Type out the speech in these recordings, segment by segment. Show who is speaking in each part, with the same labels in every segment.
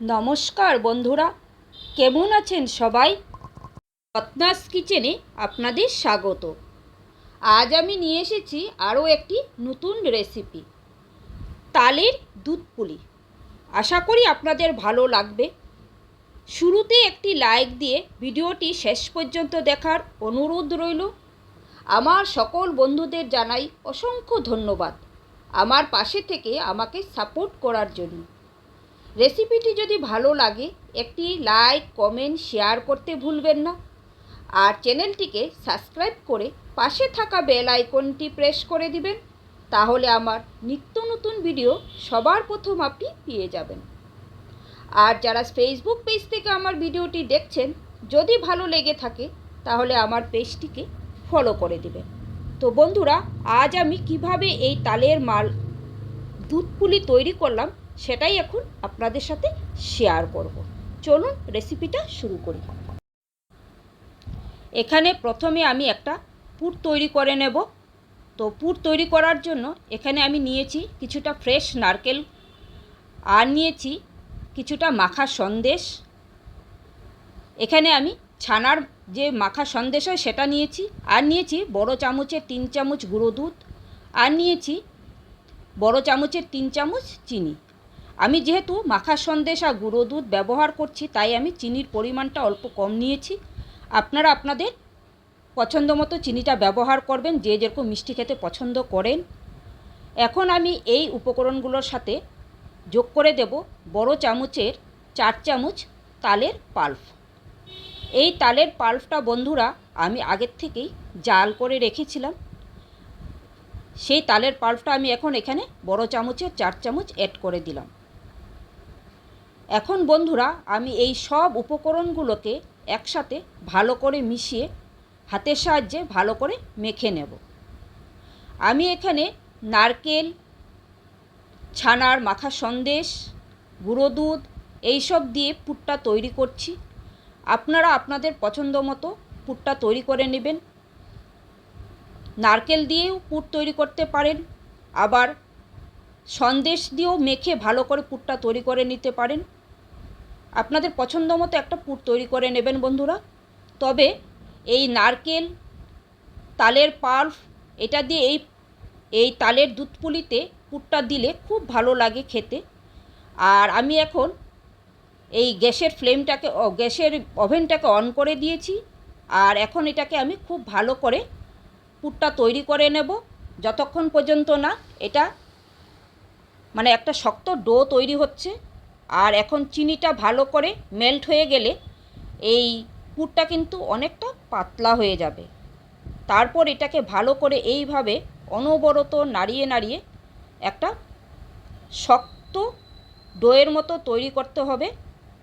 Speaker 1: নমস্কার বন্ধুরা, কেমন আছেন সবাই? রত্নাস কিচেনে আপনাদের স্বাগত। আজ আমি নিয়ে এসেছি আরও একটি নতুন রেসিপি, তালের দুধ পুলি। আশা করি আপনাদের ভালো লাগবে। শুরুতে একটি লাইক দিয়ে ভিডিওটি শেষ পর্যন্ত দেখার অনুরোধ রইল। আমার সকল বন্ধুদের জানাই অসংখ্য ধন্যবাদ। আমার পাশে থেকে আমাকে সাপোর্ট করার জন্য। রেসিপিটি যদি ভালো লাগে, একটি লাইক, কমেন্ট, শেয়ার করতে ভুলবেন না। আর চ্যানেলটিকে সাবস্ক্রাইব করে পাশে থাকা বেল আইকনটি প্রেস করে দিবেন। তাহলে আমার নিত্য নতুন ভিডিও সবার প্রথম আপনি পেয়ে যাবেন। আর যারা ফেসবুক পেজ থেকে আমার ভিডিওটি দেখছেন, যদি ভালো লেগে থাকে, তাহলে আমার পেজটিকে ফলো করে দিবেন। তো বন্ধুরা, আজ আমি কীভাবে এই তালের মাল দুধ পুলি তৈরি করলাম সেটাই এখন আপনাদের সাথে শেয়ার করব। চলুন রেসিপিটা শুরু করি। এখানে প্রথমে আমি একটা পুর তৈরি করে নেব। তো পুর তৈরি করার জন্য এখানে আমি নিয়েছি কিছুটা ফ্রেশ নারকেল আর নিয়েছি কিছুটা মাখা সন্দেশ। এখানে আমি ছানার যে মাখা সন্দেশ হয় সেটা নিয়েছি। আর নিয়েছি বড় চামচের তিন চামচ গুঁড়ো দুধ। আর নিয়েছি বড় চামচের তিন চামচ চিনি। আমি যেহেতু মাখা সন্দেশ আর গুঁড়ো দুধ ব্যবহার করছি, তাই আমি চিনির পরিমাণটা অল্প কম নিয়েছি। আপনারা আপনাদের পছন্দ মতো চিনিটা ব্যবহার করবেন, যে যেরকম মিষ্টি খেতে পছন্দ করেন। এখন আমি এই উপকরণগুলোর সাথে যোগ করে দেব বড় চামচের চার চামচ তালের পাল্প। এই তালের পাল্পটা বন্ধুরা আমি আগের থেকেই জাল করে রেখেছিলাম। সেই তালের পাল্পটা আমি এখন এখানে বড় চামচের চার চামচ অ্যাড করে দিলাম। এখন বন্ধুরা, আমি এই সব উপকরণগুলোকে একসাথে ভালো করে মিশিয়ে হাতের সাহায্যে ভালো করে মেখে নেব। আমি এখানে নারকেল, ছানার মাখা সন্দেশ, গুঁড়ো দুধ, এইসব দিয়ে পুটটা তৈরি করছি। আপনারা আপনাদের পছন্দ মতো পুরটা তৈরি করে নেবেন। নারকেল দিয়েও পুট তৈরি করতে পারেন, আবার সন্দেশ দিয়েও মেখে ভালো করে পুটটা তৈরি করে নিতে পারেন। আপনাদের পছন্দ মতো একটা পুর তৈরি করে নেবেন বন্ধুরা। তবে এই নারকেল, তালের পাল্প এটা দিয়ে এই এই তালের দুধ পুলিতে পুরটা দিলে খুব ভালো লাগে খেতে। আর আমি এখন এই গ্যাসের ফ্লেমটাকে গ্যাসের ওভেনটাকে অন করে দিয়েছি। আর এখন এটাকে আমি খুব ভালো করে পুরটা তৈরি করে নেব। যতক্ষণ পর্যন্ত না এটা মানে একটা শক্ত ডো তৈরি হচ্ছে। আর এখন চিনিটা ভালো করে মেল্ট হয়ে গেলে এই পুরটা কিন্তু অনেকটা পাতলা হয়ে যাবে। তারপর এটাকে ভালো করে এইভাবে অনবরত নাড়িয়ে নাড়িয়ে একটা শক্ত ডোয়ের মতো তৈরি করতে হবে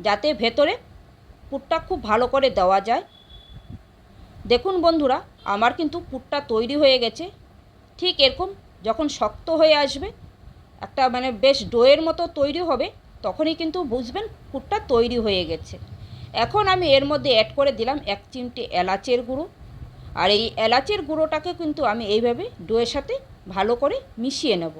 Speaker 1: যাতে ভেতরে পুরটা খুব ভালো করে দেওয়া যায়। দেখুন বন্ধুরা, আমার কিন্তু পুরটা তৈরি হয়ে গেছে। ঠিক এরকম যখন শক্ত হয়ে আসবে, একটা মানে বেশ ডোয়ের মতো তৈরি হবে তখনই কিন্তু বুঝবেন পুরটা তৈরি হয়ে গেছে। এখন আমি এর মধ্যে অ্যাড করে দিলাম এক চিমটি এলাচের গুঁড়ো। আর এই এলাচের গুঁড়োটাকে কিন্তু আমি এইভাবে ডোয়ের সাথে ভালো করে মিশিয়ে নেব।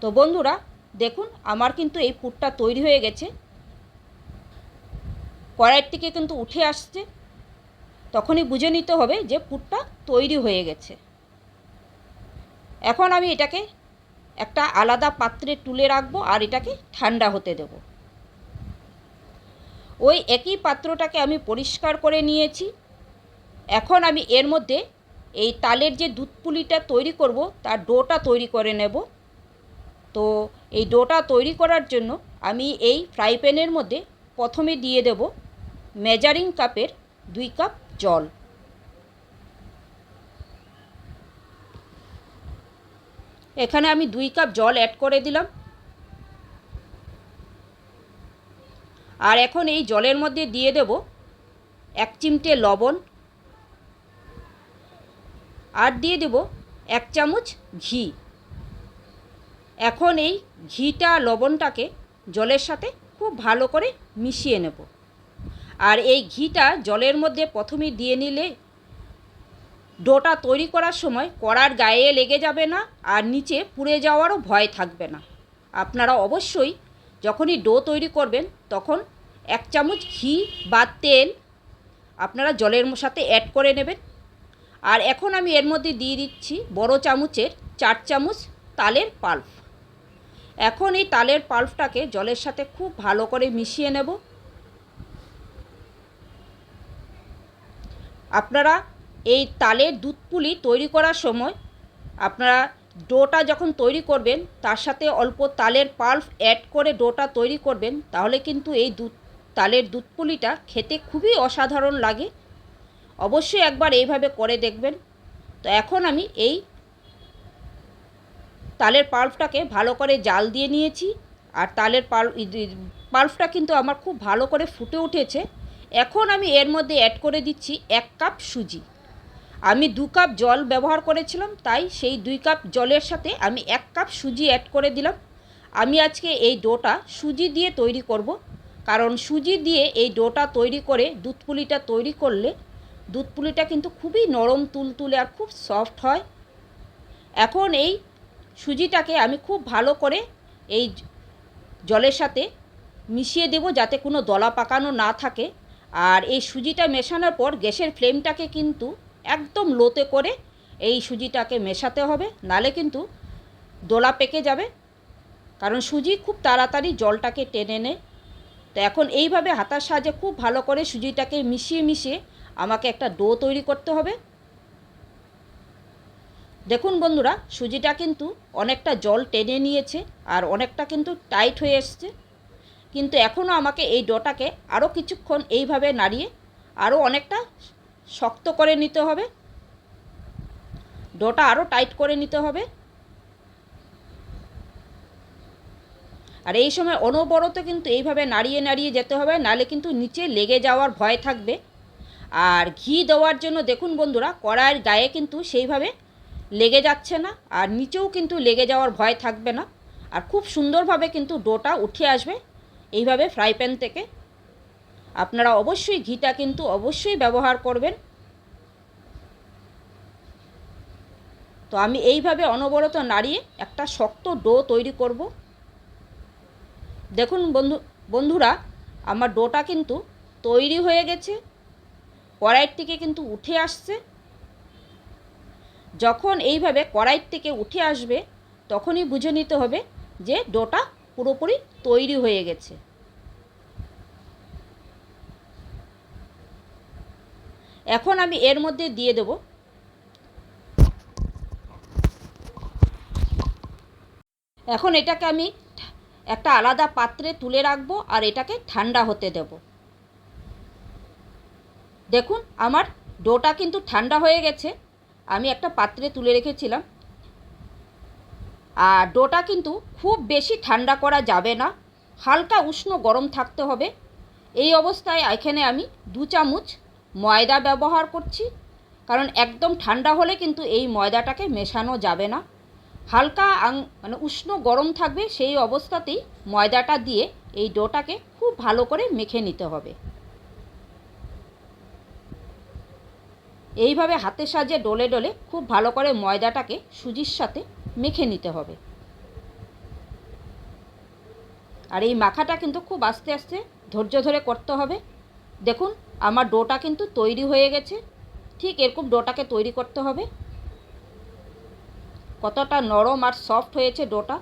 Speaker 1: তো বন্ধুরা, দেখুন আমার কিন্তু এই পুরটা তৈরি হয়ে গেছে। কড়াইয়ের থেকে কিন্তু উঠে আসছে। তখনই বুঝে নিতে হবে যে পুরটা তৈরি হয়ে গেছে। এখন আমি এটাকে একটা আলাদা পাত্রে তুলে রাখব আর এটাকে ঠান্ডা হতে দেব। ওই একই পাত্রটাকে আমি পরিষ্কার করে নিয়েছি। এখন আমি এর মধ্যে এই তালের যে দুধ পুলিটা তৈরি করব, তার ডোটা তৈরি করে নেব। তো এই ডোটা তৈরি করার জন্য আমি এই ফ্রাই প্যানের মধ্যে প্রথমে দিয়ে দেব মেজারিং কাপের দুই কাপ জল। এখানে আমি দুই কাপ জল অ্যাড করে দিলাম। আর এখন এই জলের মধ্যে দিয়ে দেব এক চিমটে লবণ। আর দিয়ে দেব এক চামচ ঘি। এখন এই ঘিটা, লবণটাকে জলের সাথে খুব ভালো করে মিশিয়ে নেব। আর এই ঘিটা জলের মধ্যে প্রথমে দিয়ে নিলে ডোটা তৈরি করার সময় কড়ার গায়ে লেগে যাবে না আর নিচে পুড়ে যাওয়ারও ভয় থাকবে না। আপনারা অবশ্যই যখনই ডো তৈরি করবেন তখন এক চামচ ঘি বা তেল আপনারা জলের সাথে অ্যাড করে নেবেন। আর এখন আমি এর মধ্যে দিয়ে দিচ্ছি বড় চামচের চার চামচ তালের পাল্প। এখন এই তালের পাল্পটাকে জলের সাথে খুব ভালো করে মিশিয়ে নেব। আপনারা এই তালের দুধ পুলি তৈরি করার সময় আপনারা ডোটা যখন তৈরি করবেন, তার সাথে অল্প তালের পাল্প অ্যাড করে ডোটা তৈরি করবেন, তাহলে কিন্তু এই দুধ, তালের দুধ পুলিটা খেতে খুবই অসাধারণ লাগে। অবশ্যই একবার এইভাবে করে দেখবেন। তো এখন আমি এই তালের পাল্পটাকে ভালো করে জাল দিয়ে নিয়েছি। আর তালের পাল পাল্পটা কিন্তু আমার খুব ভালো করে ফুটে উঠেছে। এখন আমি এর মধ্যে অ্যাড করে দিচ্ছি এক কাপ সুজি। আমি দু কাপ জল ব্যবহার করেছিলাম, তাই সেই দুই কাপ জলের সাথে আমি এক কাপ সুজি অ্যাড করে দিলাম। আমি আজকে এই ডোটা সুজি দিয়ে তৈরি করব, কারণ সুজি দিয়ে এই ডোটা তৈরি করে, দুধ পুলিটা তৈরি করলে দুধ পুলিটা কিন্তু খুবই নরম, তুলতুলে আর খুব সফট হয়। এখন এই সুজিটাকে আমি খুব ভালো করে এই জলের সাথে মিশিয়ে দেব যাতে কোনো দলা পাকানো না থাকে। আর এই সুজিটা মেশানোর পর গ্যাসের ফ্লেমটাকে কিন্তু একদম লোতে করে এই সুজিটাকে মেশাতে হবে, নালে কিন্তু দোলা পেকে যাবে। কারণ সুজি খুব তাড়াতাড়ি জলটাকে টেনে নেয় তো এখন এইভাবে হাতার সাহায্যে খুব ভালো করে সুজিটাকে মিশিয়ে মিশিয়ে আমাকে একটা ডো তৈরি করতে হবে। দেখুন বন্ধুরা, সুজিটা কিন্তু অনেকটা জল টেনে নিয়েছে আর অনেকটা কিন্তু টাইট হয়ে এসছে। কিন্তু এখনও আমাকে এই ডোটাকে আরও কিছুক্ষণ এইভাবে নাড়িয়ে আরও অনেকটা শক্ত করে নিতে হবে। ডোটা আরও টাইট করে নিতে হবে। আর এই সময় অনবরত কিন্তু এইভাবে নাড়িয়ে নাড়িয়ে যেতে হবে, নালে কিন্তু নিচে লেগে যাওয়ার ভয় থাকবে। আর ঘি দেওয়ার জন্য দেখুন বন্ধুরা, কড়াইয়ের গায়ে কিন্তু সেইভাবে লেগে যাচ্ছে না, আর নিচেও কিন্তু লেগে যাওয়ার ভয় থাকবে না। আর খুব সুন্দরভাবে কিন্তু ডোটা উঠে আসবে, এইভাবে ফ্রাই প্যান থেকে। আপনারা অবশ্যই ঘিটা কিন্তু অবশ্যই ব্যবহার করবেন। তো আমি এইভাবে অনবরত নাড়িয়ে একটা শক্ত ডো তৈরি করব। দেখুন বন্ধু, বন্ধুরা, আমার ডোটা কিন্তু তৈরি হয়ে গেছে। কড়াইয়ের থেকে কিন্তু উঠে আসছে। যখন এইভাবে কড়াইয়ের থেকে উঠে আসবে, তখনই বুঝে নিতে হবে যে ডোটা পুরোপুরি তৈরি হয়ে গেছে। এখন আমি এর মধ্যে দিয়ে দেব। এখন এটাকে আমি একটা আলাদা পাত্রে তুলে রাখব আর এটাকে ঠান্ডা হতে দেব। দেখুন, আমার ডোটা কিন্তু ঠান্ডা হয়ে গেছে। আমি একটা পাত্রে তুলে রেখেছিলাম। আর ডোটা কিন্তু খুব বেশি ঠান্ডা করা যাবে না। হালকা উষ্ণ গরম থাকতে হবে। এই অবস্থায় এখানে আমি দু চামচ ময়দা ব্যবহার করছি। কারণ একদম ঠান্ডা হলে কিন্তু এই ময়দাটাকে মেশানো যাবে না। হালকা আং মানে উষ্ণ গরম থাকবে সেই অবস্থাতেই ময়দাটা দিয়ে এই ডোটাকে খুব ভালো করে মেখে নিতে হবে। এইভাবে হাতের সাহায্যে ডলে ডলে খুব ভালো করে ময়দাটাকে সুজির সাথে মেখে নিতে হবে। আর এই মাখাটা কিন্তু খুব আস্তে আস্তে ধৈর্য ধরে করতে হবে। দেখুন আমার ডোটা কিন্তু তৈরি হয়ে গেছে। ঠিক এরকম ডোটাকে তৈরি করতে হবে। কতটা নরম আর সফট হয়েছে ডোটা।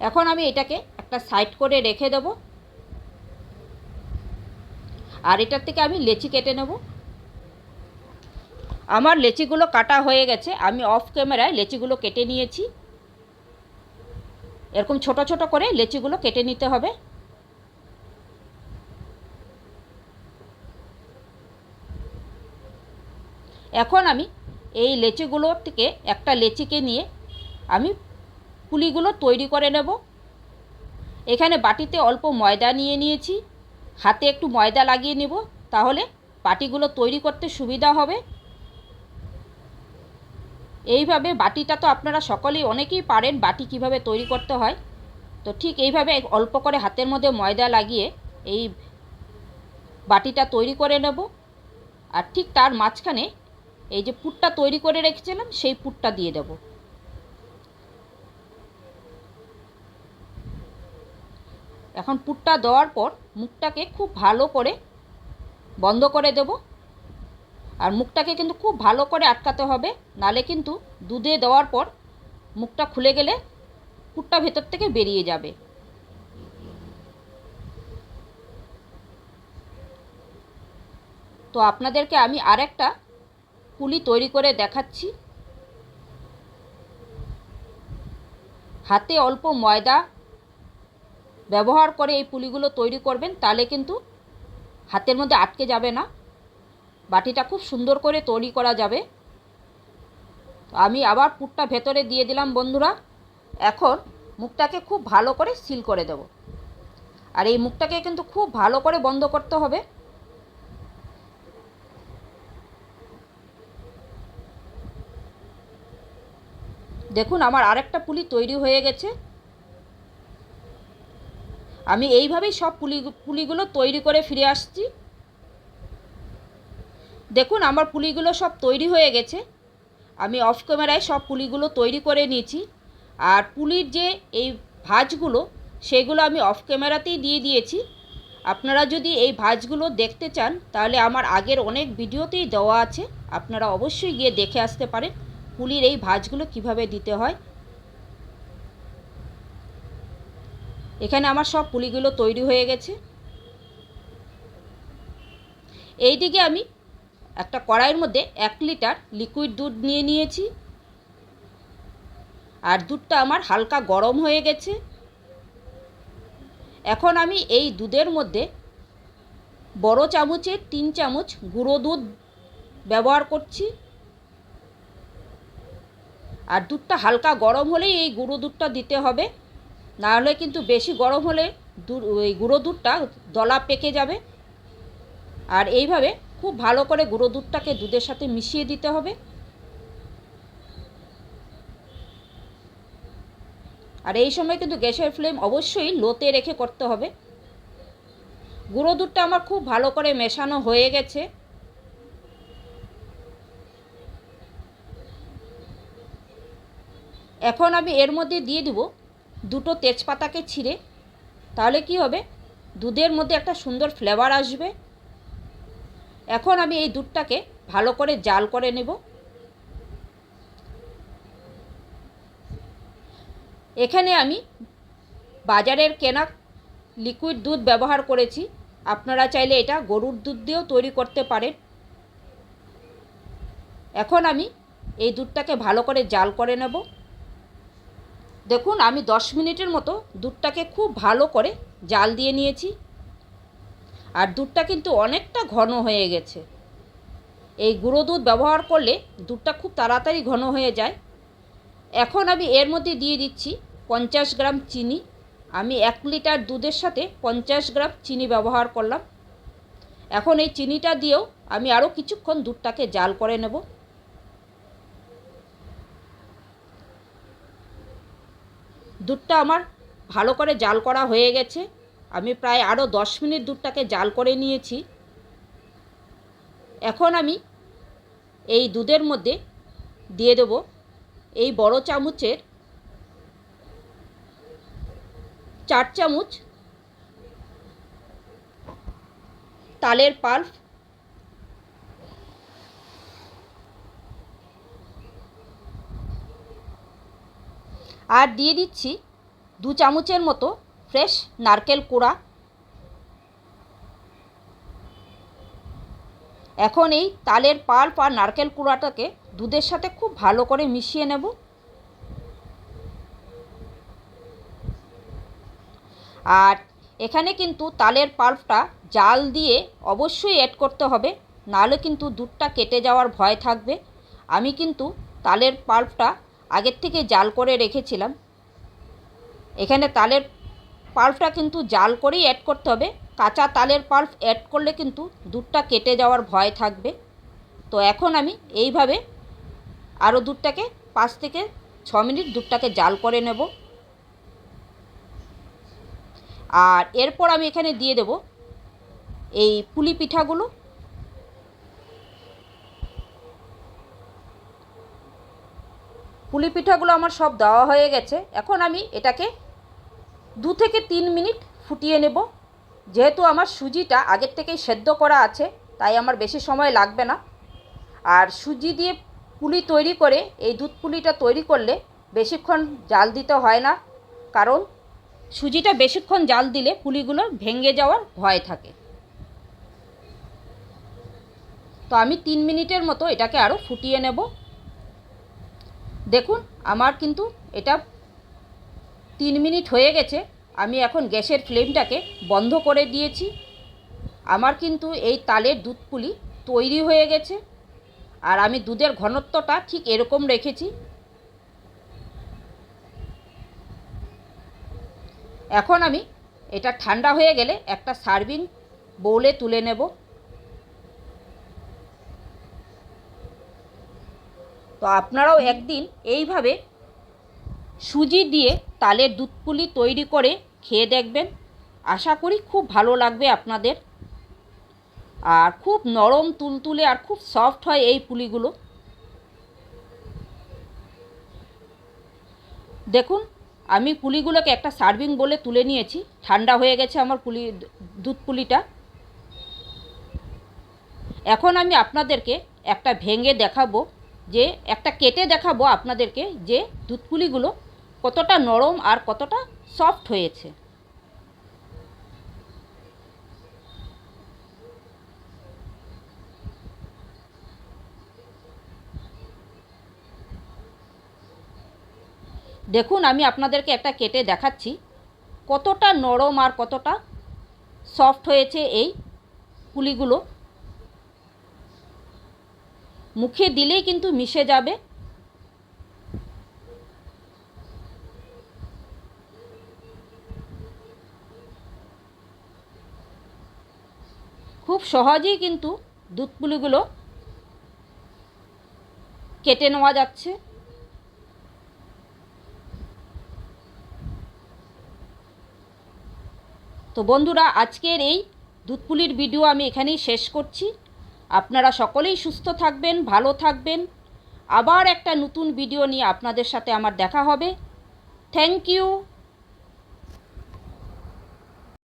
Speaker 1: এখন আমি এটাকে একটা সাইড করে রেখে দেব। আর এটার থেকে আমি লেচি কেটে নেব। আমার লেচিগুলো কাটা হয়ে গেছে। আমি অফ ক্যামেরায় লেচিগুলো কেটে নিয়েছি। এরকম ছোট ছোট করে লেচিগুলো কেটে নিতে হবে। এখন আমি এই লেচিগুলোর থেকে একটা লেচিকে নিয়ে আমি পুলিগুলো তৈরি করে নেব। এখানে বাটিতে অল্প ময়দা নিয়ে নিয়েছি। হাতে একটু ময়দা লাগিয়ে নেব, তাহলে বাটিগুলো তৈরি করতে সুবিধা হবে। এইভাবে বাটিটা তো আপনারা সকলেই অনেকেই পারেন বাটি কীভাবে তৈরি করতে হয়। তো ঠিক এইভাবে অল্প করে হাতের মধ্যে ময়দা লাগিয়ে এই বাটিটা তৈরি করে নেব। আর ঠিক তার মাঝখানে এই যে পুরটা তৈরি করে রেখেছিলাম, সেই পুরটা দিয়ে দেব। এখন পুরটা দেওয়ার পর মুখটাকে খুব ভালো করে বন্ধ করে দেব। আর মুখটাকে কিন্তু খুব ভালো করে আটকাতে হবে, নালে কিন্তু দুধে দেওয়ার পর মুখটা খুলে গেলে পুরটা ভেতর থেকে বেরিয়ে যাবে। তো আপনাদেরকে আমি আরেকটা পুলি তৈরি করে দেখাচ্ছি। হাতে অল্প ময়দা ব্যবহার করে এই পুলিগুলো তৈরি করবেন, তাহলে কিন্তু হাতের মধ্যে আটকে যাবে না। বাটিটা খুব সুন্দর করে তৈরি করা যাবে। আমি আবার পুরটা ভেতরে দিয়ে দিলাম বন্ধুরা। এখন মুখটাকে খুব ভালো করে সিল করে দেব। আর এই মুখটাকে কিন্তু খুব ভালো করে বন্ধ করতে হবে। দেখুন, আমার আরেকটা পুলি তৈরি হয়ে গেছে। আমি এইভাবেই সব পুলি, পুলিগুলো তৈরি করে ফিরে আসছি। দেখুন, আমার পুলিগুলো সব তৈরি হয়ে গেছে। আমি অফ ক্যামেরায় সব পুলিগুলো তৈরি করে নিয়েছি। আর পুলির যে এই ভাজগুলো, সেগুলো আমি অফ ক্যামেরাতেই দিয়ে দিয়েছি। আপনারা যদি এই ভাজগুলো দেখতে চান, তাহলে আমার আগের অনেক ভিডিওতেই দেওয়া আছে। আপনারা অবশ্যই গিয়ে দেখে আসতে পারেন। পুলির এই ভাজগুলো কীভাবে দিতে হয়? এখানে আমার সব পুলিগুলো তৈরি হয়ে গেছে। এই দিকে আমি একটা কড়াইয়ের মধ্যে এক লিটার লিকুইড দুধ নিয়ে নিয়েছি। আর দুধটা আমার হালকা গরম হয়ে গেছে। এখন আমি এই দুধের মধ্যে বড় চামচের তিন চামচ গুঁড়ো দুধ ব্যবহার করছি। আর দুধটা হালকা গরম হলেই এই গুঁড়ো দুধটা দিতে হবে। নাহলে কিন্তু বেশি গরম হলে ওই গুঁড়ো দুধটা দলা পেকে যাবে। আর এইভাবে খুব ভালো করে গুঁড়ো দুধটাকে দুধের সাথে মিশিয়ে দিতে হবে। আর এই সময় কিন্তু গ্যাসের ফ্লেম অবশ্যই লোতে রেখে করতে হবে। গুঁড়ো দুধটা আমার খুব ভালো করে মেশানো হয়ে গেছে। এখন আমি এর মধ্যে দিয়ে দিব দুটো তেজপাতাকে ছিঁড়ে। তাহলে কি হবে? দুধের মধ্যে একটা সুন্দর ফ্লেভার আসবে। এখন আমি এই দুধটাকে ভালো করে জাল করে নেব। এখানে আমি বাজারের কেনা লিকুইড দুধ ব্যবহার করেছি। আপনারা চাইলে এটা গরুর দুধ দিয়েও তৈরি করতে পারেন। এখন আমি এই দুধটাকে ভালো করে জাল করে নেব। দেখুন, আমি দশ মিনিটের মতো দুধটাকে খুব ভালো করে জাল দিয়ে নিয়েছি। আর দুধটা কিন্তু অনেকটা ঘন হয়ে গেছে। এই গুঁড়ো দুধ ব্যবহার করলে দুধটা খুব তাড়াতাড়ি ঘন হয়ে যায়। এখন আমি এর মধ্যে দিয়ে দিচ্ছি পঞ্চাশ গ্রাম চিনি। আমি এক লিটার দুধের সাথে পঞ্চাশ গ্রাম চিনি ব্যবহার করলাম। এখন এই চিনিটা দিয়েও আমি আরও কিছুক্ষণ দুধটাকে জাল করে নেব। দুধটা আমার ভালো করে জাল করা হয়ে গেছে। আমি প্রায় আরও দশ মিনিট দুধটাকে জাল করে নিয়েছি। এখন আমি এই দুধের মধ্যে দিয়ে দেব এই বড় চামচের চার চামচ তালের পাল্প আর দিয়ে দিচ্ছি দু চামচের মতো ফ্রেশ নারকেল কোড়া। এখন এই তালের পাল্প আর নারকেল কুড়াটাকে দুধের সাথে খুব ভালো করে মিশিয়ে নেব। আর এখানে কিন্তু তালের পাল্পটা জাল দিয়ে অবশ্যই অ্যাড করতে হবে, নাহলে কিন্তু দুধটা কেটে যাওয়ার ভয় থাকবে। আমি কিন্তু তালের পাল্পটা আগের থেকে জাল করে রেখেছিলাম। এখানে তালের পাল্পটা কিন্তু জাল করেই অ্যাড করতে হবে। কাঁচা তালের পাল্প অ্যাড করলে কিন্তু দুধটা কেটে যাওয়ার ভয় থাকবে। তো এখন আমি এইভাবে আরও দুধটাকে পাঁচ থেকে ছ মিনিট দুধটাকে জাল করে নেব। আর এরপর আমি এখানে দিয়ে দেব এই পুলি পিঠাগুলো। পুলি পিঠাগুলো আমার সব দেওয়া হয়ে গেছে। এখন আমি এটাকে দু থেকে তিন মিনিট ফুটিয়ে নেব। যেহেতু আমার সুজিটা আগের থেকেই সেদ্ধ করা আছে, তাই আমার বেশি সময় লাগবে না। আর সুজি দিয়ে পুলি তৈরি করে, এই দুধ পুলিটা তৈরি করলে বেশিক্ষণ জাল দিতে হয় না। কারণ সুজিটা বেশিক্ষণ জাল দিলে পুলিগুলো ভেঙে যাওয়ার ভয় থাকে। তো আমি তিন মিনিটের মতো এটাকে আরও ফুটিয়ে নেব। দেখুন, আমার কিন্তু এটা তিন মিনিট হয়ে গেছে, আমি এখন গ্যাসের ফ্লেমটাকে বন্ধ করে দিয়েছি। আমার কিন্তু এই তালের দুধ পুলি তৈরি হয়ে গেছে, আর আমি দুধের ঘনত্বটা ঠিক এরকম রেখেছি। এখন আমি এটা ঠান্ডা হয়ে গেলে একটা সার্ভিং বোলে তুলে নেব। তো আপনারাও একদিন এইভাবে সুজি দিয়ে তালের দুধ পুলি তৈরি করে খেয়ে দেখবেন। আশা করি খুব ভালো লাগবে আপনাদের। আর খুব নরম, তুলতুলে আর খুব সফট হয় এই পুলিগুলো। দেখুন, আমি পুলিগুলোকে একটা সার্ভিং বলে তুলে নিয়েছি। ঠান্ডা হয়ে গেছে আমার পুলি দুধ পুলিটা এখন আমি আপনাদেরকে একটা ভেঙে দেখাবো। যে একটা কেটে দেখাবো আপনাদেরকে যে দুধ পুলিগুলো কতটা নরম আর কতটা সফট হয়েছে। দেখুন, আমি আপনাদেরকে একটা কেটে দেখাচ্ছি। কতটা নরম আর কতটা সফট হয়েছে এই পুলিগুলো। মুখে দিলেই কিন্তু মিশে যাবে। খুব সহজেই কিন্তু দুধ পুলিগুলো কেটে নেওয়া যাচ্ছে। তো বন্ধুরা, আজকের এই দুধপুলির ভিডিও আমি এখানেই শেষ করছি। আপনারা সকলেই সুস্থ থাকবেন, ভালো থাকবেন। আবার একটা নতুন ভিডিও নিয়ে আপনাদের সাথে আমার দেখা হবে। Thank you